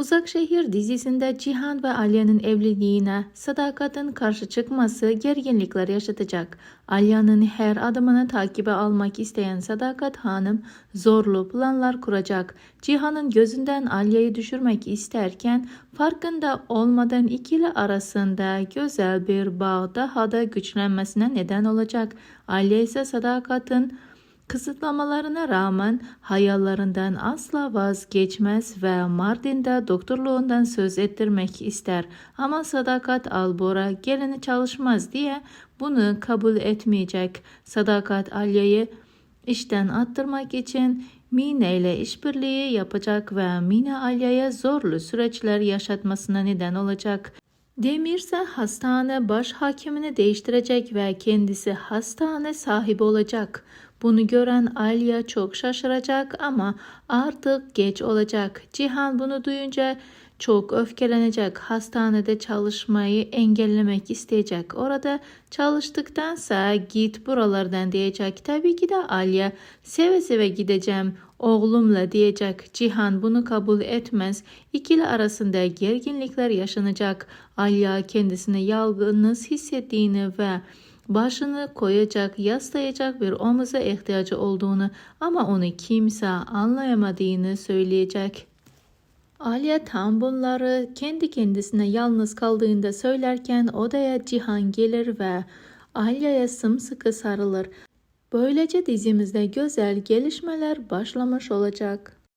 Uzak Şehir dizisinde Cihan ve Alya'nın evliliğine Sadakat'ın karşı çıkması gerginlikler yaşatacak. Alya'nın her adımını takibe almak isteyen Sadakat Hanım zorlu planlar kuracak. Cihan'ın gözünden Alya'yı düşürmek isterken farkında olmadan ikili arasında güzel bir bağ daha da güçlenmesine neden olacak. Alya ise Sadakat'ın Kısıtlamalarına rağmen hayallerinden asla vazgeçmez ve Mardin'de doktorluğundan söz ettirmek ister. Ama Sadakat Albora gelini çalışmaz diye bunu kabul etmeyecek. Sadakat Alya'yı işten attırmak için Mine ile işbirliği yapacak ve Mine Alya'ya zorlu süreçler yaşatmasına neden olacak. Demir ise hastane baş hakimini değiştirecek ve kendisi hastane sahibi olacak. Bunu gören Alya çok şaşıracak ama artık geç olacak. Cihan bunu duyunca çok öfkelenecek. Hastanede çalışmayı engellemek isteyecek. Orada çalıştıktansa git buralardan diyecek. Tabii ki de Alya seve seve gideceğim oğlumla diyecek. Cihan bunu kabul etmez. İkili arasında gerginlikler yaşanacak. Alya kendisini yalnız hissettiğini ve başını koyacak, yaslayacak bir omuza ihtiyacı olduğunu ama onu kimse anlayamadığını söyleyecek. Alya tam bunları kendi kendisine yalnız kaldığında söylerken odaya Cihan gelir ve Alya'ya sımsıkı sarılır. Böylece dizimizde güzel gelişmeler başlamış olacak.